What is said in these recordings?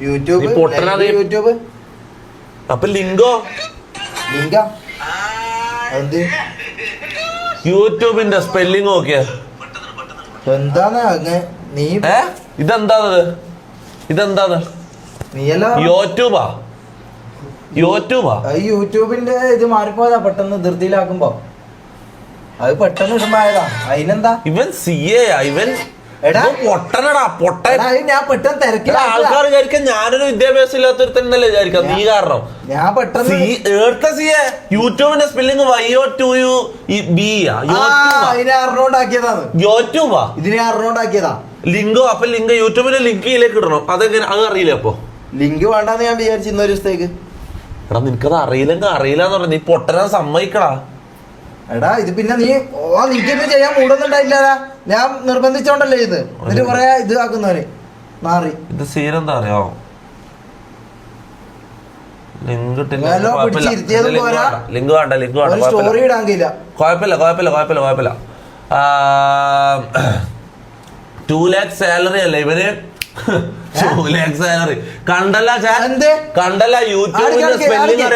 YouTube അപ്പൊ ലിങ്കോ ലിങ്ക എന്ത് യൂട്യൂബിന്റെ spelling നോക്കിയ. എന്താണ് നീ ഏ? ഇതെന്താത് നീയല്ല യൂട്യൂബാ? യൂട്യൂബാ? അത് യൂട്യൂബിന്റെ ഇത് മാറിപ്പോയതാ പെട്ടെന്ന് ധൃതിയിലാക്കുമ്പോ. അത് പെട്ടെന്ന് ഇഷ്ടമായതാ അതിനെന്താ? ഇവൻ സി എ ഇവൻ എടാ. ഇവൻ പൊട്ടനടാ പൊട്ടൻ. ഞാൻ പെട്ടെന്ന് ആൾക്കാർ വിചാരിക്കാൻ ഞാനൊരു വിദ്യാഭ്യാസം ഇല്ലാത്തൊരുത്തന്നല്ലേ വിചാരിക്കാം നീ കാരണം. ഞാൻ പെട്ടെന്ന് സി ഏർത്ത സി എ. യൂട്യൂബിന്റെ spelling Y O T U B ഇതിനെ അറിഞ്ഞോണ്ടാക്കിയതാണ് യൂട്യൂബാ ഇതിനെ അറിഞ്ഞോണ്ടാക്കിയതാ ലിങ്കോ അപ്പൊ ലിങ്ക് യൂട്യൂബിന്റെ ലിങ്കിലേക്ക് ഇടണം? അതെങ്ങനെ? അത് അറിയില്ല അപ്പൊ? ലിങ്ക് വേണ്ടെന്ന് ഞാൻ വിചാരിച്ചു ഇന്നൊരു ദിവസത്തേക്ക്. എടാ നിനക്കത് അറിയില്ലെങ്കിൽ അറിയില്ല എന്ന് പറഞ്ഞ. നീ പൊട്ടനെ സമ്മതിക്കടാ. എടാ ഇത് പിന്നെ നീ ഓ നിനക്കിത് ചെയ്യാൻ മൂടൊന്നുണ്ടായില്ലടാ ഞാൻ നിർബന്ധിച്ചോണ്ടല്ലേ ഇത്. എന്നിട്ട് കൊറേ ഇത് ആക്കുന്നവര് മാറി. ഇത് സീനെന്താ അറിയോ? ലിങ്ക് വല്ലോ പിടിച്ചിരുത്തിയതും പോരാ. ലിങ്ക് വേണ്ട ലിങ്ക് വേണ്ട സ്റ്റോറി ഇടാൻ കഴിയില്ല. കുഴപ്പമില്ല കുഴപ്പമില്ല കുഴപ്പമില്ല കുഴപ്പമില്ല. ടു ലാക്ക് സാലറി അല്ലേ ഇവർ? സാലറി കണ്ടല്ല കണ്ടല്ല യൂട്യൂബിന്റെ സ്പെല്ലിംഗ്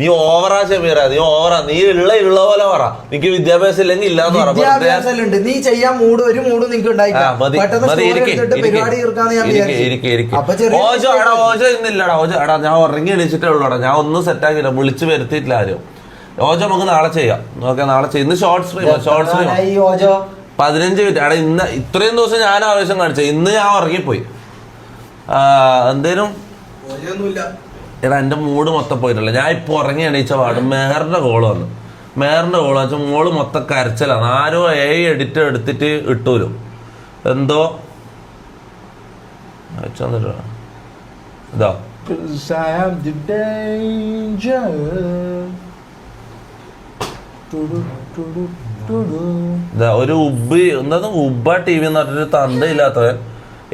നീ ഓവറാ ഷമീറ നീ ഓവറാ നീ ഉള്ള ഉള്ള പോലെ പറ. നിനക്ക് വിദ്യാഭ്യാസം ഇല്ലെങ്കിൽ ഇല്ലാന്ന് പറ. വെറുതെ നീ ചെയ്യാൻ മൂട് ഒരു മൂട് നിനക്ക് ഓജോ എടാ ഓജോ ഇന്നില്ലടാ. ഓജോ എടാ ഞാൻ ഉറങ്ങി എണീച്ചിട്ടേ ഉള്ളൂടാ. ഞാൻ ഒന്നും സെറ്റാക്കില്ല വിളിച്ചു വിളിച്ച് വരുത്തിയിട്ടില്ല ആരും. ഓജോ നമുക്ക് നാളെ ചെയ്യാം. ഓക്കെ നാളെ ചെയ്യുന്ന short stream short stream Ouija? പതിനഞ്ച് മിനിറ്റ്. എടാ ഇന്ന് ഇത്രയും ദിവസം ഞാൻ ആവേശം കാണിച്ചു. ഇന്ന് ഞാൻ ഉറങ്ങിപ്പോയി. എന്തേലും? എടാ എന്റെ മൂഡ് മൊത്തം പോയിട്ടില്ല. ഞാൻ ഇപ്പൊ ഉറങ്ങി എണീച്ച പാട്. മേറിന്റെ കോൾ വന്നു. മേറിന്റെ കോൾ വെച്ചാൽ മോൾ മൊത്തം കരച്ചിലാണ്. ആരോ ഏ എഡിറ്റ് എടുത്തിട്ട് ഇട്ടൂരും എന്തോ? ഇതാ. ഒരു ഉബ് എന്താ ഉബ ടി വി എന്ന് പറഞ്ഞൊരു തന്തയില്ലാത്തവൻ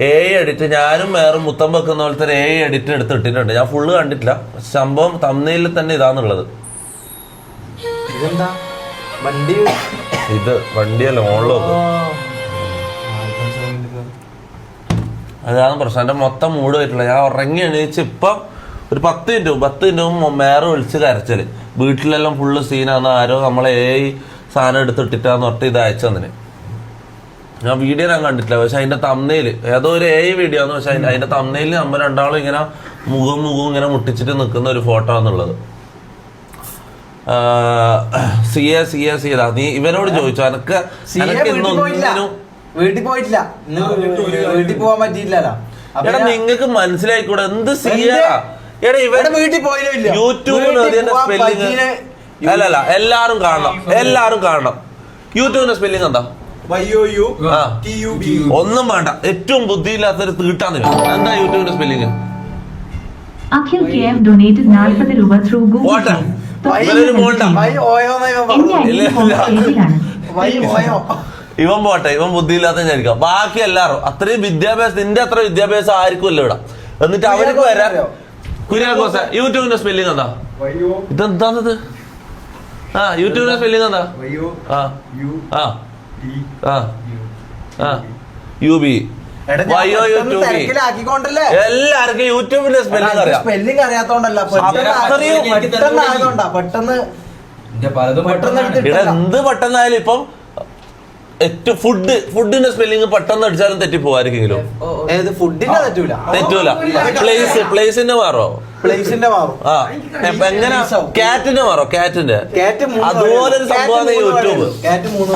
ഏ എഡിറ്റ് ഞാനും വേറും മുത്തം വെക്കുന്ന പോലത്തെ ഒരു ഏ എഡിറ്റ് എടുത്ത് ഇട്ടിട്ടുണ്ട്. ഞാൻ ഫുള്ള് കണ്ടിട്ടില്ല. സംഭവം തന്നയിൽ തന്നെ ഇതാന്നുള്ളത്. ഇത് വണ്ടിയല്ല മോളിൽ വെക്കും അതാണ് പ്രശ്നം. എന്റെ മൊത്തം മൂഡ് പോയിട്ടില്ല. ഞാൻ ഉറങ്ങി എണീച്ച് ഇപ്പം ഒരു പത്ത് മിനിറ്റ് പത്ത് മിനിറ്റ് മുമ്പ് മേറെ വിളിച്ച് കരച്ചൽ. വീട്ടിലെല്ലാം ഫുള്ള് സീനാണ് ആരോ നമ്മളെ ഏ സാധനം എടുത്തിട്ടിട്ടാന്ന് പറഞ്ഞിട്ട് ഇത് അയച്ചു തന്നെ ഞാൻ വീഡിയോ ഞാൻ കണ്ടിട്ടില്ല. പക്ഷെ അതിന്റെ തമ്മയിൽ ഏതോ ഒരു ഏ വീഡിയോ ആണ്. പക്ഷെ അതിന്റെ തമ്മയിൽ നമ്മൾ രണ്ടാളും ഇങ്ങനെ മുഖം മുഖം ഇങ്ങനെ മുട്ടിച്ചിട്ട് നിൽക്കുന്ന ഒരു ഫോട്ടോ എന്നുള്ളത് C A C A C നീ ഇവനോട് ചോദിച്ചു. എനക്ക് വീട്ടിൽ പോയിട്ടില്ല. വീട്ടിൽ പോവാൻ പറ്റിയില്ലല്ലോ എടാ നിങ്ങക്ക് മനസ്സിലായിക്കൂടെ? എന്ത് സി എടാ ഇവൻ വീട്ടിൽ പോയില്ല ഇല്ല. യൂട്യൂബിൽ സ്പെല്ലിങ് അല്ല അല്ല എല്ലാരും കാണണം എല്ലാരും കാണണം. യൂട്യൂബിന്റെ സ്പെല്ലിംഗ് എന്താ. ഒന്നും വേണ്ട ഏറ്റവും ബുദ്ധിയില്ലാത്തൊരു തീട്ടാന്ന് ഇവൻ. എന്താ യൂട്യൂബിന്റെ spelling Akhil K F donated നാൽപ്പത് രൂപ ത്രൂ ഗൂഗിൾ ഇവൻ പോട്ടെ ഇവൻ ബുദ്ധിയില്ലാത്ത വിചാരിക്കാം ബാക്കി എല്ലാരും അത്രയും വിദ്യാഭ്യാസം നിന്റെ അത്ര വിദ്യാഭ്യാസം ആയിരിക്കുമല്ലോ ഇവിടെ. എന്നിട്ട് അവർക്ക് വരാം? കുര്യാക്കോസ യൂട്യൂബിന്റെ സ്പെല്ലിംഗ് എന്താ? ഇതെന്താണത്? ആ യൂട്യൂബിന്റെ സ്പെല്ലിംഗ് എന്താ ആ. ആ. ആ. ആ. യു ബി എല്ലാവർക്കും യൂട്യൂബിന്റെ സ്പെല്ലിംഗ് അറിയാം. സ്പെല്ലിംഗ് അറിയാത്തോണ്ടല്ല പെട്ടെന്ന് പെട്ടെന്ന് എന്ത് പെട്ടെന്നായാലും ഇപ്പം ഏറ്റവും ഫുഡ് ഫുഡിന്റെ സ്പെല്ലിംഗ് പെട്ടെന്ന് അടിച്ചാലും തെറ്റിപ്പോവായിരിക്കെങ്കിലും ഏത് ഫുഡിന്റെ തെറ്റൂല. തെറ്റൂല. പ്ലേസ് പ്ലേസിന്റെ മാറോ? പ്ലേസിന്റെ മാറും. ആ. ഇപ്പൊ എങ്ങനെ? കാറ്റിന്റെ മാറോ? കാറ്റിന്റെ അതുപോലെ ഒരു സംഭവമാണ് യൂട്യൂബ്. വരെയുള്ളൂ. കാറ്റ് മൂന്ന്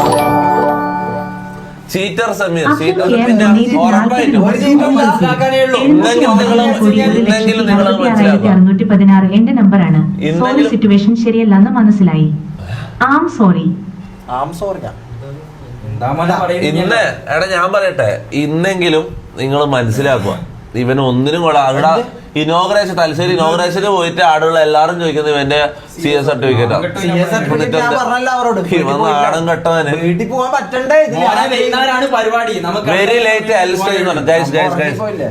ചീറ്റർ സമീർ. ചീറ്റർ പിന്നെ ഉറപ്പായിട്ടും. ഇന്നെങ്കിലും നിങ്ങൾ. അറുന്നൂറ്റി പതിനാറ് എന്റെ നമ്പറാണ്. സിറ്റുവേഷൻ ശരിയല്ലെന്ന് മനസ്സിലായി. ആം സോറി ആം സോറിയാ ഇന്ന് എടാ ഞാൻ പറയട്ടെ. ഇന്നെങ്കിലും നിങ്ങൾ മനസ്സിലാക്കുക. ഇവൻ ഒന്നിനും കൂടെ അവിടെ ഇനോഗ്രേഷൻ തലശ്ശേരി ഇനോഗ്രേഷന് പോയിട്ട് ആടുള്ള എല്ലാരും ചോദിക്കുന്നത് ഇവന്റെ സി എസ് സർട്ടിഫിക്കറ്റാ സർട്ടിഫിക്കറ്റ് ഞാൻ പറഞ്ഞല്ലോ. അവരോട്. ഇവൻ നാടൻ കെട്ടവന്. Very late?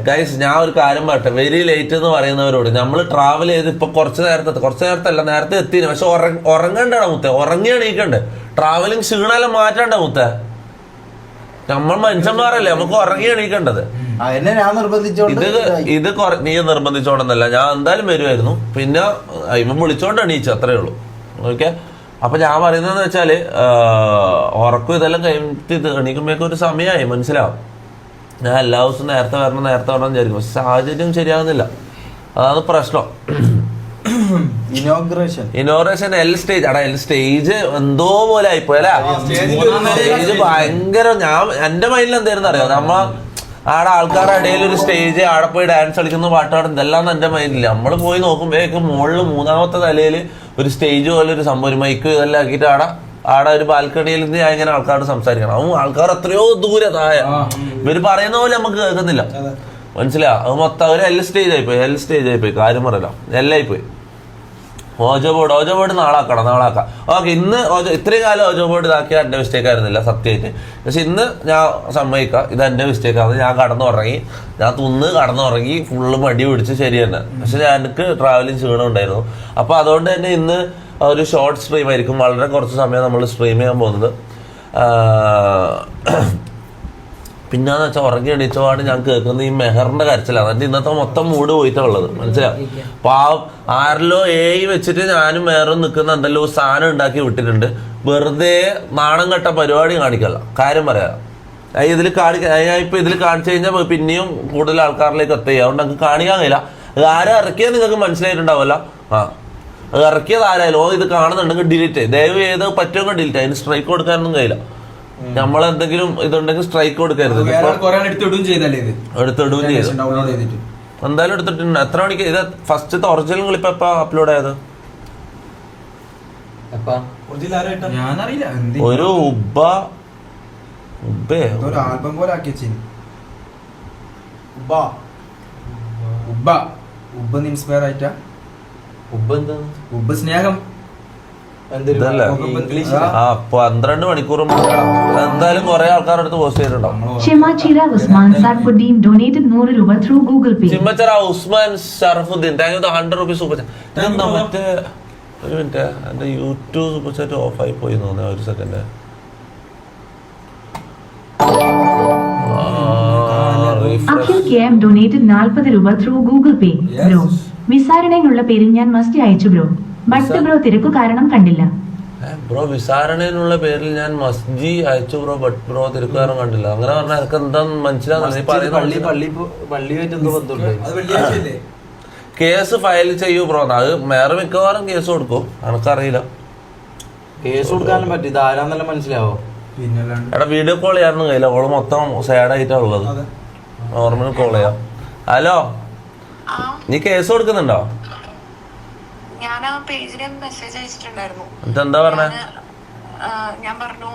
ഗൈസ് ഞാൻ ഒരു കാര്യം പറയട്ടെ. വെരി ലേറ്റ് എന്ന് പറയുന്നവരോട് നമ്മൾ ട്രാവൽ ചെയ്ത് ഇപ്പൊ കുറച്ച് നേരത്തെ കുറച്ച് നേരത്തല്ല നേരത്തെ എത്തിന് പക്ഷെ ഉറങ്ങണ്ടടാ മുത്തേ. ഉറങ്ങി എണീക്കണ്ടേ. ട്രാവലിംഗ് ക്ഷീണമെല്ലാം മാറ്റണ്ട മുത്തേ. നമ്മൾ മനുഷ്യന്മാരല്ലേ? നമുക്ക് ഉറങ്ങി എണീക്കേണ്ടത്. ഞാൻ നിർബന്ധിച്ചോണ്ട് ഇത് ഇത് കൊറ- നീ നിർബന്ധിച്ചോണ്ടെന്നല്ല. ഞാൻ എന്തായാലും വരുമായിരുന്നു പിന്നെ ഇവൻ വിളിച്ചോണ്ട് എണീച്ചു അത്രേ ഉള്ളൂ. ഓക്കെ? അപ്പൊ ഞാൻ പറയുന്നതെന്ന് വെച്ചാൽ ആ, ഉറക്കം ഇതെല്ലാം കഴിഞ്ഞിട്ട് ഇത് എണീക്കുമ്പോഴേക്കും ഒരു സമയമായി മനസ്സിലാവും. ഞാൻ എല്ലാ ദിവസവും നേരത്തെ വരണം നേരത്തെ വരണം എന്ന് വിചാരിക്കും. പക്ഷെ സാഹചര്യം ശരിയാകുന്നില്ല അതാണ് പ്രശ്നം. ഇനോഗ്രേഷൻ എൽ സ്റ്റേജ് അടാ എൽ സ്റ്റേജ് എന്തോ പോലെ ആയിപ്പോയി അല്ലേ സ്റ്റേജ് ഭയങ്കര ഞാൻ എന്റെ മൈൻഡിൽ എന്തായിരുന്നു അറിയാം? നമ്മ ആടെ ആൾക്കാരുടെ ഇടയിൽ ഒരു സ്റ്റേജ് ആടെ പോയി ഡാൻസ് കളിക്കുന്ന പാട്ടാടും ഇതെല്ലാം എന്റെ മൈൻഡില്ല നമ്മൾ പോയി നോക്കുമ്പോഴേക്ക് മുകളിൽ മൂന്നാമത്തെ നിലയിൽ ഒരു സ്റ്റേജ് പോലെ ഒരു സംഭവം ഒരു മൈക്ക് ഇതെല്ലാം ആക്കിയിട്ട് ആടെ ആടെ ഒരു ബാൽക്കണിയിൽ നിന്ന് ഞാൻ ഇങ്ങനെ ആൾക്കാരോട് സംസാരിക്കണം. അവൻ ആൾക്കാർ എത്രയോ ദൂരെ താഴെ. ഇവർ പറയുന്ന പോലെ നമുക്ക് കേൾക്കുന്നില്ല. മനസ്സിലാ അത് മൊത്തം ഒരു എൽ സ്റ്റേജ് ആയിപ്പോയി എൽ സ്റ്റേജ് ആയിപ്പോയി. കാര്യം പറയല. എല്ലായി പോയി ഓജോ ബോർഡ് ഓജോ ബോർഡ് നാളാക്കണം നാളാക്കാം. ഓക്കെ ഇന്ന് ഓജോ ഇത്രയും കാലം ഓജോ ബോർഡ് ഇതാക്കിയ എന്റെ മിസ്റ്റേക്ക് ആയിരുന്നില്ല സത്യമായിട്ട്. പക്ഷെ ഇന്ന് ഞാൻ സമ്മതിക്കാം ഇത് എന്റെ മിസ്റ്റേക്ക് ആണ്. ഞാൻ കടന്നുറങ്ങി ഞാൻ തുന്ന് കടന്നുറങ്ങി ഫുള്ള് മടി പിടിച്ച് ശരി തന്നെ. പക്ഷെ ഞാൻ എനിക്ക് ട്രാവലിംഗ് ക്ഷീണം ഉണ്ടായിരുന്നു. അപ്പൊ അതുകൊണ്ട് തന്നെ ഇന്ന് ഒരു ഷോർട്ട് സ്ട്രീം ആയിരിക്കും. വളരെ കുറച്ച് സമയം നമ്മൾ സ്ട്രീം ചെയ്യാൻ പോകുന്നത്. ആഹ് പിന്നെന്ന് വെച്ചാൽ ഉറങ്ങി എണീച്ചപാട് ഞാൻ കേൾക്കുന്ന ഈ മെഹറിന്റെ കരച്ചിലാണ്. എന്നിട്ട് ഇന്നത്തെ മൊത്തം മൂഡ് പോയിട്ടുള്ളത് മനസ്സിലാവും പാവം ആരിലോ ഏയ് വെച്ചിട്ട് ഞാനും മെഹറും നിൽക്കുന്ന എന്തെല്ലോ സാധനം ഉണ്ടാക്കി വിട്ടിട്ടുണ്ട്. വെറുതെ നാണം കെട്ട പരിപാടി കാണിക്കല്ല. കാര്യം പറയാം. ഇതിൽ ഞാൻ ഇപ്പൊ ഇതിൽ കാണിച്ചു കഴിഞ്ഞാൽ പിന്നെയും കൂടുതൽ ആൾക്കാരിലേക്ക് എത്തുക അതുകൊണ്ട് നമുക്ക് കാണിക്കാൻ കഴിയില്ല. അത് ആരും ഇറക്കിയത് നിങ്ങൾക്ക് മനസ്സിലായിട്ടുണ്ടാവല്ലോ ആ. അത് ഇറക്കിയത് ആരായാലും. ഓ ഇത് കാണുന്നുണ്ടെങ്കിൽ ഡിലീറ്റ് ചെയ്യും. ദയവ് ചെയ്ത് പറ്റുമെങ്കിൽ ഡിലീറ്റ് അതിന് സ്ട്രൈക്ക് കൊടുക്കാനൊന്നും കഴിയില്ല. നമ്മളെന്തെങ്കിലും ഇതുണ്ടെങ്കിൽ സ്ട്രൈക്ക് കൊടുക്കരുത്. എടുത്തിടുകയും ചെയ്തു. ഡൗൺലോഡ് ചെയ്തിട്ട്. എന്തായാലും എടുത്തിട്ടുണ്ട്. എത്ര മണിക്ക് ഇത് ഫസ്റ്റ് ഒറിജിനൽ ക്ലിപ്പ് എപ്പോ അപ്ലോഡ് ആയത്? ഞാനറിയില്ല. എന്ത് ഒരു ഉബ്ബ. ഉബ്ബേ. ആൽബം പോലെ ആക്കി വെച്ചിന്. ഉബ്ബ. ഉബ്ബ. ഉബ്ബ. ഇൻസ്പയർ ആയിട്ടാ. ഉബ്ബ എന്താ? ഉബ്ബ സ്നേഹം. ഇതല്ലേ? ആ പന്ത്രണ്ട് മണിക്കൂർ എന്തായാലും കുറെ ആൾക്കാരുടെ അടുത്ത് പോസ്റ്റ് ചെയ്തിട്ടുണ്ടാവും Usman Sarfuddin donated 100 through Google pay. ചിമ്മച്ചറ Usman Sarfuddin. Thank you hundred rupees super chat എന്താ മറ്റേ ഒരു മിനിറ്റ് എന്റെ യൂട്യൂബ് സൂപ്പർ ചാറ്റ് ഓഫ് ആയി പോയി തോന്നുന്നു. ഒരു സെക്കൻഡ് അഖിൽ കെ എം നാൽപ്പത് രൂപ ത്രൂ ഗൂഗിൾ പേ ബ്രോ വിസാരണയിലുള്ള പേരിൽ ഞാൻ മസ്റ്റ് അയച്ചു ബ്രോ ബട്ട് ബ്രോ തിരക്കു കാരണം കണ്ടില്ല. ബ്രോ വിസാരണയിലുള്ള പേരിൽ ഞാൻ മസ്ജി അയച്ചു ബ്രോ ബട്ട് ബ്രോ തിരുക്കാരം കണ്ടില്ല. അങ്ങനെ പറഞ്ഞാൽ എനിക്ക് എന്താ മനസ്സിലാകുന്നില്ല കേസ് ഫയൽ ചെയ്യൂ ബ്രോ. അത് വേറെ മിക്കവാറും കേസ് കൊടുക്കും. എനക്കറിയില്ല കേസ് കൊടുക്കാനും പറ്റും. ഇത് ആരാന്നെല്ലാം മനസ്സിലാവോ? എടാ വീഡിയോ കോൾ ചെയ്യാനൊന്നും കയ്യില്ല ഓൾ മൊത്തം സാഡ് ആയിട്ടാ ഉള്ളത്. നോർമൽ കോൾ ചെയ്യാം. ഹലോ? ആ. നീ കേസ് കൊടുക്കുന്നുണ്ടോ? ഞാൻ ആ പേജിന് മെസ്സേജ് അയച്ചിട്ടുണ്ടായിരുന്നു ഞാൻ പറഞ്ഞു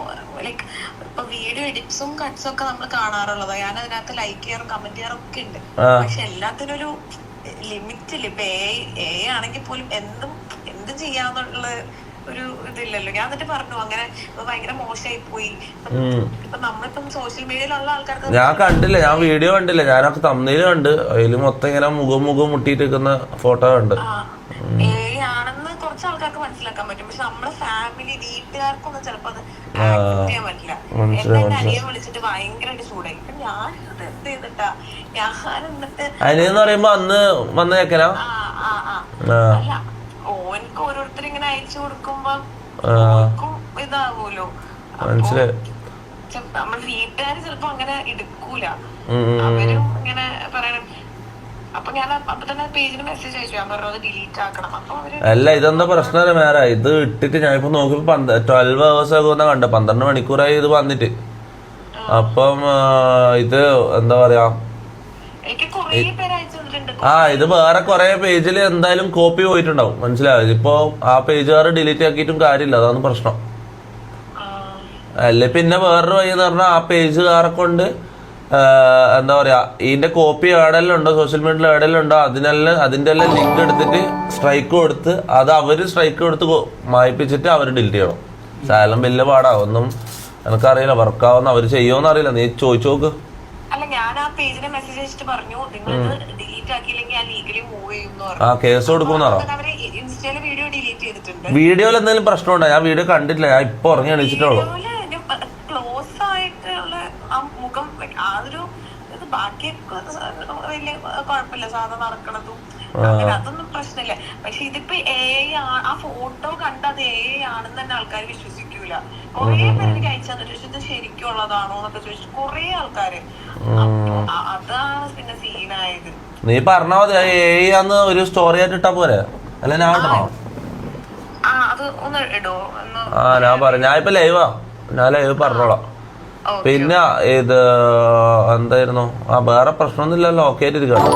ലൈക്ക് ഇപ്പൊ വീഡിയോ എഡിറ്റ്സും കട്ട്സും ഒക്കെ നമ്മൾ കാണാറുള്ളതാ. ഞാൻ അതിനകത്ത് ലൈക്ക് ചെയ്യാറും കമന്റ് ചെയ്യാറും ഒക്കെ ഉണ്ട്. പക്ഷെ എല്ലാത്തിനും ഒരു ലിമിറ്റ് ഇല്ല? ഇപ്പൊ എ എ ആണെങ്കിൽ പോലും എന്തും എന്ത് ചെയ്യാന്നുള്ള ഒരു ഇതില്ലല്ലോ. ഞാൻ എന്നിട്ട് പറഞ്ഞു അങ്ങനെ ഭയങ്കര മോശമായി പോയി. ഇപ്പൊ നമ്മളിപ്പം സോഷ്യൽ മീഡിയയിലുള്ള ആൾക്കാർക്ക് ഞാൻ കണ്ടില്ല. ഞാൻ വീഡിയോ കണ്ടില്ല. ഞാനൊക്കെ തമ്മിൽ കണ്ട്. അതിൽ മൊത്തം ഇങ്ങനെ മുഖം മുഖം മുട്ടിയിട്ട് നിൽക്കുന്ന ഫോട്ടോ കണ്ട് കുറച്ച് ആൾക്കാർക്ക് മനസ്സിലാക്കാൻ പറ്റും. പക്ഷെ നമ്മളെ ഫാമിലി വീട്ടുകാർക്കൊന്നും ചിലപ്പോ അത് ചെയ്യാൻ പറ്റില്ല. എന്നെ അനിയെ വിളിച്ചിട്ട് ഭയങ്കരമായിട്ട് ചൂടായി. ഇപ്പൊ ഞാൻ എന്ത് ചെയ്തിട്ടാ? ഞാൻ എന്നിട്ട് അനിയെന്ന് പറയുമ്പോ അന്ന് വന്ന ചെക്കനാ. അല്ല ഓനക്ക് ഓരോരുത്തർ ഇങ്ങനെ അയച്ചു കൊടുക്കുമ്പോ ഇതാവൂലോ മനസ്സിലായി. നമ്മൾ വീട്ടുകാര് ചിലപ്പോ അങ്ങനെ എടുക്കൂല. അവരും ഇങ്ങനെ പറയണം. അല്ല ഇതെന്താ പ്രശ്നം മേറെ ഇത് ഇട്ടിട്ട് ഞാൻ ഇപ്പൊ നോക്കിയപ്പോ ട്വൽവ് ഹവേഴ്സ് ആകുന്ന കണ്ട. പന്ത്രണ്ട് മണിക്കൂറായി ഇത് വന്നിട്ട്. അപ്പം ഇത് എന്താ പറയാ? ആ ഇത് വേറെ കുറെ പേജിൽ എന്തായാലും കോപ്പി പോയിട്ടുണ്ടാവും. മനസ്സിലായോ? ഇപ്പൊ ആ പേജുകാർ ഡിലീറ്റ് ആക്കിയിട്ടും കാര്യമില്ല. അതാണ് പ്രശ്നം. അല്ലെ പിന്നെ വേറൊരു വഴി എന്ന് പറഞ്ഞാൽ ആ പേജുകാരെ കൊണ്ട് എന്താ പറയാ ഇതിന്റെ കോപ്പി ഉണ്ടോ? സോഷ്യൽ മീഡിയയിൽ എവിടെയെല്ലാം ഉണ്ടോ? അതിനെല്ലാം അതിന്റെ എല്ലാം ലിങ്ക് എടുത്തിട്ട് സ്ട്രൈക്ക് കൊടുത്ത് അത് അവർ സ്ട്രൈക്ക് കൊടുത്ത് മായിപ്പിച്ചിട്ട് മായ്പിച്ചിട്ട് അവർ ഡിലീറ്റ് ചെയ്യണം. ശാലം വലിയ പാടാ. ഒന്നും എനിക്കറിയില്ല വർക്കാവുന്ന അവർ ചെയ്യോന്ന് അറിയില്ല. നീ ചോദിച്ചു നോക്ക്. അല്ല ഞാൻ ആ പേജിനെ മെസ്സേജ് അയച്ചിട്ട് പറഞ്ഞു നിങ്ങൾ ഡിലീറ്റ് ആക്കിയില്ലെങ്കിൽ ഞാൻ ലീഗലി മൂവ് ചെയ്യും ആ കേസ് കൊടുക്കുമെന്ന് പറ. അവർ ഇൻസ്റ്റയിൽ വീഡിയോ ഡിലീറ്റ് ചെയ്തിട്ടുണ്ട്. വീഡിയോയിൽ എന്തെങ്കിലും പ്രശ്നമുണ്ടോ? ഞാൻ വീഡിയോ കണ്ടിട്ടില്ല. ഞാൻ ഇപ്പൊ ഉറങ്ങി എണീച്ചിട്ടുള്ളൂ ബാക്കി വലിയ കുഴപ്പമില്ല. സാധനം നടക്കണതും. അങ്ങനെ അതൊന്നും പ്രശ്നമില്ല. പക്ഷെ ഇതിപ്പോ എ ആ ഫോട്ടോ കണ്ട് അത് എ ആണെന്ന് തന്നെ ആൾക്കാർ വിശ്വസിക്കൂല. കൊറേ പേര് എനിക്ക് അയച്ചു തന്നിട്ട് പക്ഷെ ഇത് ശരിക്കും ഉള്ളതാണോ എന്നൊക്കെ ചോദിച്ചു കൊറേ ആൾക്കാര്. അതാണ് പിന്നെ സീനായത്. നീ പറഞ്ഞാ മതി. ഏന്ന് ഒരു സ്റ്റോറി ആയിട്ട് ഇട്ടാ പോരെ? അല്ല ഞാൻ ഇടണോ? ആ ഞാൻ പറഞ്ഞു ഞാൻ ഇപ്പൊ ലൈവാ ഞാൻ ലൈവ് പറഞ്ഞോളാം. പിന്നെ ഇത് എന്തായിരുന്നു? ആ വേറെ പ്രശ്നമൊന്നുമില്ലല്ലോ. ഓക്കെ ആയിട്ട് ഇരിക്കട്ടോ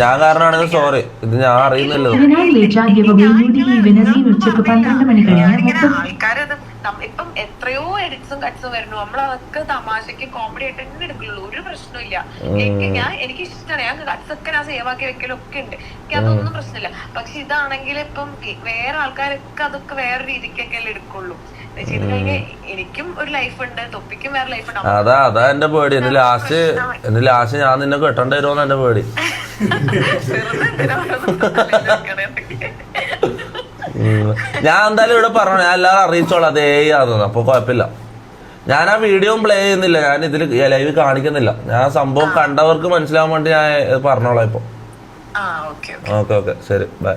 ഞാൻ കാരണമാണെങ്കിൽ സോറി ഇത് ഞാൻ അറിയുന്നില്ല ആൾക്കാരത് ഇപ്പം എത്രയോ എഡിറ്റ്സും കട്ട്സും വരുന്നു. നമ്മൾ അതൊക്കെ തമാശക്ക് കോമഡി ആയിട്ട് തന്നെ എടുക്കുള്ളൂ ഒരു പ്രശ്നമില്ല എനിക്ക് ഞാൻ എനിക്ക് ഇഷ്ടമാണ് ഞാൻ കട്ട്സ് ഒക്കെ ഞാൻ സേവ് ആക്കി വെക്കലും ഒക്കെ ഉണ്ട്. എനിക്ക് അതൊന്നും പ്രശ്നമില്ല. പക്ഷെ ഇതാണെങ്കിൽ ഇപ്പം വേറെ ആൾക്കാരൊക്കെ അതൊക്കെ വേറെ രീതിക്കൊക്കെ അല്ലേ എടുക്കുള്ളൂ. ചെയ്ത് കഴിഞ്ഞാൽ എനിക്കും ഒരു ലൈഫ് ഉണ്ട് തൊപ്പിക്കും വേറെ ലൈഫ് ഉണ്ട്. അതാ അതാ എന്റെ പേടി. എന്റെ ലാസ്റ്റ് എന്റെ ലാസ്റ്റ് ഞാൻ നിന്നെ കെട്ടേണ്ടി വരുമോന്ന് എന്റെ പേടി. ഞാൻ എന്തായാലും ഇവിടെ പറഞ്ഞു ഞാൻ എല്ലാവരും അറിയിച്ചോളാം അതേ ആണെന്ന് അപ്പൊ കുഴപ്പമില്ല. ഞാൻ ആ വീഡിയോ പ്ലേ ചെയ്യുന്നില്ല. ഞാൻ ഇതിൽ ലൈവ് കാണിക്കുന്നില്ല. ഞാൻ സംഭവം കണ്ടവർക്ക് മനസ്സിലാവാൻ വേണ്ടി ഞാൻ പറഞ്ഞോളാം ഇപ്പൊ. Okay okay. ശരി ബൈ.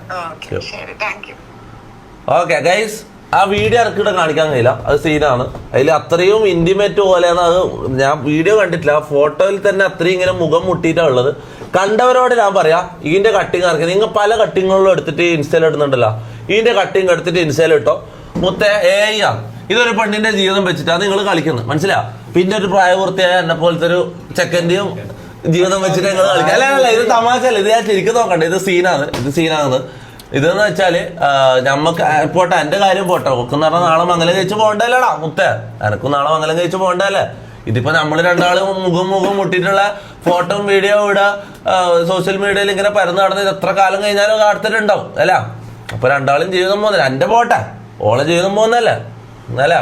ഓക്കെ ഗൈസ് ആ വീഡിയോ ഇറക്കിയിട്ട് കാണിക്കാൻ കഴിയില്ല. അത് സീനാണ്. അതിൽ അത്രയും ഇന്റിമേറ്റ് പോലെയാണ്. അത് ഞാൻ വീഡിയോ കണ്ടിട്ടില്ല. ഫോട്ടോയിൽ തന്നെ അത്രയും ഇങ്ങനെ മുഖം മുട്ടിയിട്ടാണ് ഉള്ളത്. കണ്ടവരോട് ഞാൻ പറയാം ഇതിന്റെ കട്ടിങ് ഇറക്കി നിങ്ങൾ പല കട്ടിങ്ങുകളും എടുത്തിട്ട് ഇൻസ്റ്റയിൽ ഇടുന്നുണ്ടല്ലോ. ഇതിന്റെ കട്ടിങ് എടുത്തിട്ട് ഇൻസ്റ്റയിൽ ഇട്ടോ. മുത്തേ ഏ ഇതൊരു പെണ്ണിന്റെ ജീവിതം വെച്ചിട്ടാണ് നിങ്ങൾ കളിക്കുന്നത്. മനസ്സിലാ പിന്നെ ഒരു പ്രായപൂർത്തിയായ എന്നെ പോലത്തെ ഒരു ചെക്കന്റെയും ജീവിതം വെച്ചിട്ട് നിങ്ങൾ കളിക്കുക അല്ല അല്ല ഇത് തമാശ അല്ല ഇത് ഞാൻ ശരിക്കും നോക്കണ്ട. ഇത് സീനാണ്. ഇത് സീനാണ്. ഇതെന്ന് വെച്ചാൽ നമ്മക്ക് പോട്ടെ എന്റെ കാര്യം പോട്ടെ. ഒക്കെന്ന് പറഞ്ഞാൽ നാളെ മംഗലം കഴിച്ച് പോകണ്ടല്ലേടാ മുത്തേ? എനക്കും നാളെ മംഗലം കഴിച്ച് പോകണ്ടല്ലേ? ഇതിപ്പോ നമ്മൾ രണ്ടാളും മുഖം മുഖം മുട്ടിയിട്ടുള്ള ഫോട്ടോ വീഡിയോ ഇവിടെ സോഷ്യൽ മീഡിയയിൽ ഇങ്ങനെ പരന്ന് നടന്ന് എത്ര കാലം കഴിഞ്ഞാലും അടുത്തിട്ടുണ്ടാവും അല്ല? അപ്പൊ രണ്ടാളും ജീവിതം പോകുന്നില്ല. എന്റെ പോട്ടെ ഓളെ ജീവിതം പോകുന്നല്ലേ? അല്ല?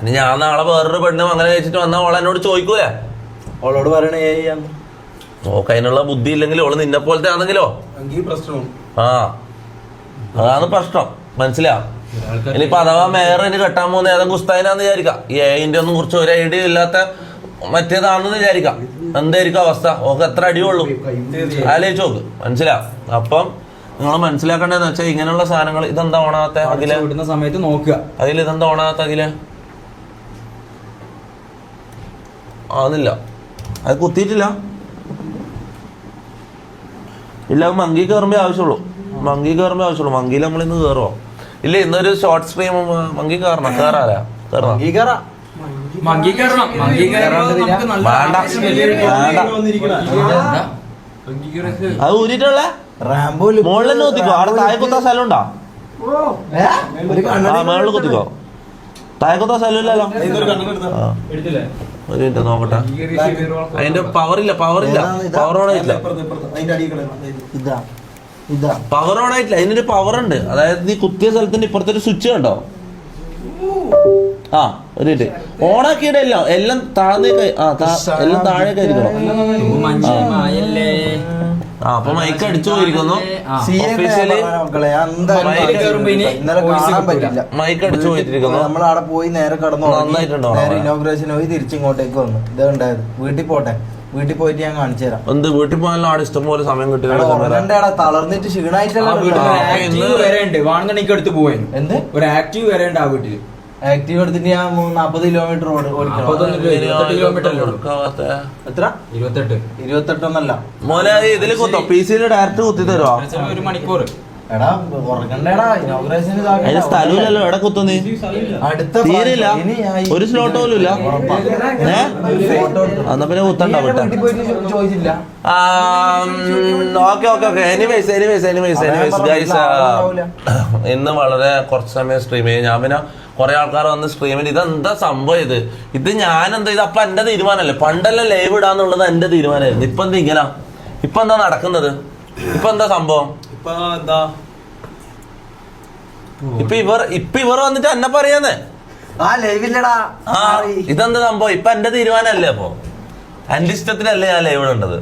ഇനി ഞാൻ നാളെ വേറൊരു പെണ്ണ് മംഗലം കഴിച്ചിട്ട് വന്നാൽ ഓളെ എന്നോട് ചോദിക്കൂലേ? ഓളോട് പറയണേ നോക്കതിനുള്ള ബുദ്ധി ഇല്ലെങ്കിൽ ഓൾ നിന്നെ പോലത്തെ ആണെങ്കിലോ ആ. അതാണ് പ്രശ്നം. മനസ്സിലാ? ഇനിയിപ്പൊ അഥവാ മേയർ ഇനി കെട്ടാൻ പോകുന്ന ഏതെങ്കിലും ഗുസ്തായിനാന്ന് വിചാരിക്കാം. ഈ ഏതിന്റെ ഒന്നും കുറിച്ച് ഒരു ഐഡിയ ഇല്ലാത്ത മറ്റേതാണെന്ന് വിചാരിക്കാം. എന്തായിരിക്കും അവസ്ഥ? ഓക്ക് എത്ര അടിയുള്ളൂ? ആലോചിച്ച് നോക്ക്. മനസ്സിലാ? അപ്പം നിങ്ങൾ മനസ്സിലാക്കേണ്ടതെന്ന് വെച്ചാൽ ഇങ്ങനെയുള്ള സാധനങ്ങൾ ഇതെന്താ ഓണാത്ത അതിൽ? വിടുന്ന സമയത്ത് നോക്കുക. അതിൽ ഇതെന്താ ഓണാത്ത അതിൽ? ആവുന്നില്ല അത് കുത്തിയിട്ടില്ല. ഇല്ല മങ്കി കയറുമ്പോ ആവശ്യമുള്ളൂ. മങ്കി കയറുമ്പോ ആവശ്യമുള്ളൂ. മങ്കിയിൽ നമ്മൾ ഇന്ന് കയറുമോ ഇല്ല ഇന്നൊരു ഷോർട്ട് സ്ട്രീം മങ്കി കയറണം കയറാല കയറണം അത് ഊരിട്ടുള്ള റാംബോ മുകളിൽ തന്നെ കുത്തിക്കോ. അവിടെ താഴെ കുത്താൻ സ്ഥലം ഉണ്ടോ? മേളിൽ കുത്തിക്കോ. താഴെ കുത്താൻ സ്ഥലം ഇല്ലല്ലോ. ഒരു മിനിറ്റ് നോക്കട്ടെ. അതിന്റെ പവർ ഇല്ല പവർ ഇല്ല. പവർ ഓൺ ആയിട്ടില്ല. അതിനൊരു പവർ ഉണ്ട്. അതായത് നീ കുത്തിയ സ്ഥലത്തിന്റെ ഇപ്പുറത്തൊരു സ്വിച്ച് കണ്ടോ? ആ ഒരു മിനിറ്റ് ഓണാക്കിയുടെ എല്ലാം എല്ലാം താഴേക്ക് ആ എല്ലാം താഴേക്ക് ആയിരിക്കണം. ആ അപ്പൊ മൈക്ക് അടിച്ചു പോയിരിക്കുന്നു. മൈക്ക് അടിച്ചു പോയിരിക്കുന്നു. നമ്മൾ അവിടെ പോയി നേരെ കടന്നു നന്നായിട്ടുണ്ടോ? ഇനോഗ്രേഷൻ പോയി തിരിച്ചിങ്ങോട്ടേക്ക് വന്നു. ഇതുണ്ടായത് വീട്ടിൽ പോട്ടെ. വീട്ടിൽ പോയിട്ട് ഞാൻ കാണിച്ചു തരാം. എന്ത് വീട്ടിൽ പോകാനുള്ള ആട് ഇഷ്ടം പോലെ സമയം ഉറങ്ങണ്ടേടാ തളർന്നിട്ട് ക്ഷീണായിട്ടല്ല ആക്റ്റീവ് വരെ ഉണ്ട്. എടുത്ത് പോയി എന്ത്? ഒരു ആക്റ്റീവ് വരെ ഉണ്ട് ആ വീട്ടിൽ ആക്റ്റീവ് എടുത്തിട്ട് ഞാൻ നാപ്പത് കിലോമീറ്റർ. എത്ര? ഇരുപത്തെട്ട്. ഇരുപത്തെട്ടൊന്നല്ല. മോനെ ഇതിൽ കുത്തോ? പി സിയിൽ ഡയറക്റ്റ് കുത്തി തരുമോ ഒരു മണിക്കൂർ എടാ ഉറങ്ങണ്ടേടാ. ഇനോഗ്രേഷൻ അതിന് സ്ഥലമില്ലല്ലോ. എവിടെ കുത്തു അടുത്ത തീരില്ല ഇനി ഞാൻ ഈ- ഒരു സ്ലോട്ട് പോലും ഇല്ല. ഏ. എന്നാ പിന്നെ കുത്തണ്ട വിട്ടെ ചോദിച്ചില്ല. Okay okay okay. Anyways anyways anyways anyways guys ഇന്ന് വളരെ കുറച്ച് സമയം സ്ട്രീം ചെയ്യും. ഞാൻ പിന്നെ കുറെ ആൾക്കാർ വന്ന് സ്ട്രീമിൽ ഇതെന്താ സംഭവം ഇത്? ഇത് ഞാൻ എന്താ ഇത് അപ്പൊ എന്റെ തീരുമാനമല്ലേ പണ്ടെല്ലാം ലൈവ് ഇടാന്നുള്ളത് എന്റെ തീരുമാനമായിരുന്നു. ഇപ്പൊ എന്താ ഇങ്ങനെ? ഇപ്പൊ എന്താ നടക്കുന്നത്? ഇപ്പൊ എന്താ സംഭവം? ഇപ്പൊ എന്താ? ഇപ്പൊ ഇവർ ഇപ്പൊ ഇവർ വന്നിട്ട് എന്നെ പറയാന്നേ. ആ ലൈവില്ലടാ. ആ ഇതെന്താ സംഭവം? ഇപ്പൊ എന്റെ തീരുമാനമല്ലേ അപ്പൊ? എന്റെ ഇഷ്ടത്തിനല്ലേ ഞാൻ ലൈവ് ഇടേണ്ടത്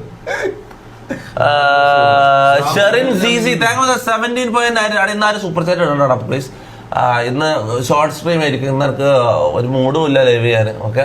Sherin seventeen point nine super chat please ഇന്ന് ഷോർട്ട് സ്ട്രീം ആയിരിക്കും. ഇന്ന് എനിക്ക് ഒരു മൂഡും ഇല്ല ലൈവ് ചെയ്യാൻ. ഓക്കെ